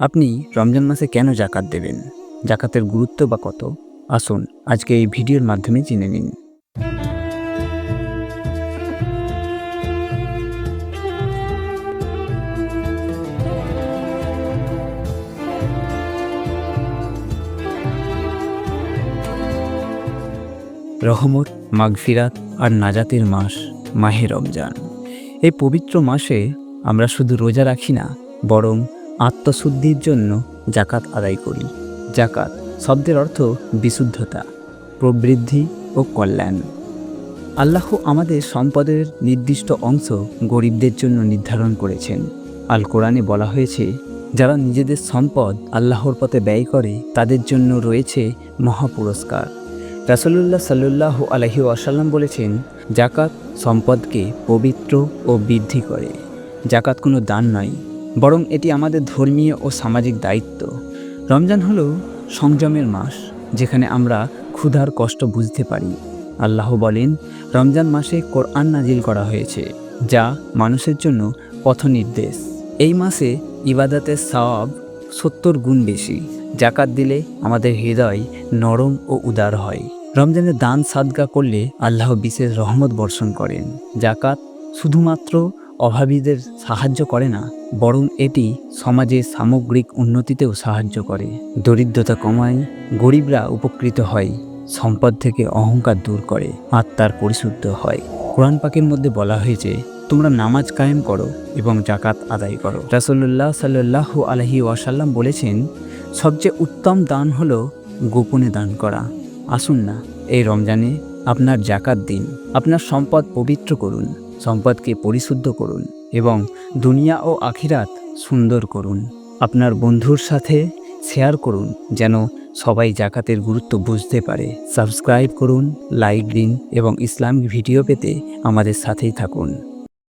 আপনি রমজান মাসে কেন জাকাত দেবেন? জাকাতের গুরুত্ব বা কত? আসুন, আজকে এই ভিডিওর মাধ্যমে জেনে নিন। রহমত, মাগফিরাত আর নাজাতের মাস, মাহে রমজান। এই পবিত্র মাসে আমরা শুধু রোজা রাখি না, বরং আত্মশুদ্ধির জন্য জাকাত আদায় করি। জাকাত শব্দের অর্থ বিশুদ্ধতা, প্রবৃদ্ধি ও কল্যাণ। আল্লাহ আমাদের সম্পদের নির্দিষ্ট অংশ গরিবদের জন্য নির্ধারণ করেছেন। আল কোরআনে বলা হয়েছে, যারা নিজেদের সম্পদ আল্লাহর পথে ব্যয় করে, তাদের জন্য রয়েছে মহাপুরস্কার। রাসলুল্লাহ সাল্লু আলহি আসাল্লাম বলেছেন জাকাত সম্পদকে পবিত্র ও বৃদ্ধি করে। জাকাত কোনো দান নয় বরং এটি আমাদের ধর্মীয় ও সামাজিক দায়িত্ব। রমজান হলো সংযমের মাস, যেখানে আমরা ক্ষুধার কষ্ট বুঝতে পারি। আল্লাহ বলেন, রমজান মাসে কোরআন নাজিল করা হয়েছে, যা মানুষের জন্য পথনির্দেশ। এই মাসে ইবাদাতের সওয়াব সত্তর গুণ বেশি, জাকাত দিলে আমাদের হৃদয় নরম ও উদার হয়। রমজানে দান সাদগা করলে আল্লাহ বিশেষ রহমত বর্ষণ করেন। জাকাত শুধুমাত্র অভাবীদের সাহায্য করে না, বরং এটি সমাজের সামগ্রিক উন্নতিতেও সাহায্য করে। দরিদ্রতা কমায়, গরিবরা উপকৃত হয়, সম্পদ থেকে অহংকার দূর করে, আত্মার পরিশুদ্ধ হয়। কোরআন পাকের মধ্যে বলা হয়েছে, তোমরা নামাজ কায়েম করো এবং জাকাত আদায় করো। রাসল্লাহ সাল্লাহ আলহি ওয়াসাল্লাম বলেছেন, সবচেয়ে উত্তম দান হলো গোপনে দান করা। আসুন না, এই রমজানে আপনার জাকাত দিন, আপনার সম্পদ পবিত্র করুন। সম্পদকে পরিশুদ্ধ করুন এবং দুনিয়া ও আখিরাত সুন্দর করুন। আপনার বন্ধুর সাথে শেয়ার করুন যেন সবাই জাকাতের গুরুত্ব বুঝতে পারে। সাবস্ক্রাইব করুন, লাইক দিন এবং ইসলামিক ভিডিও পেতে আমাদের সাথেই থাকুন।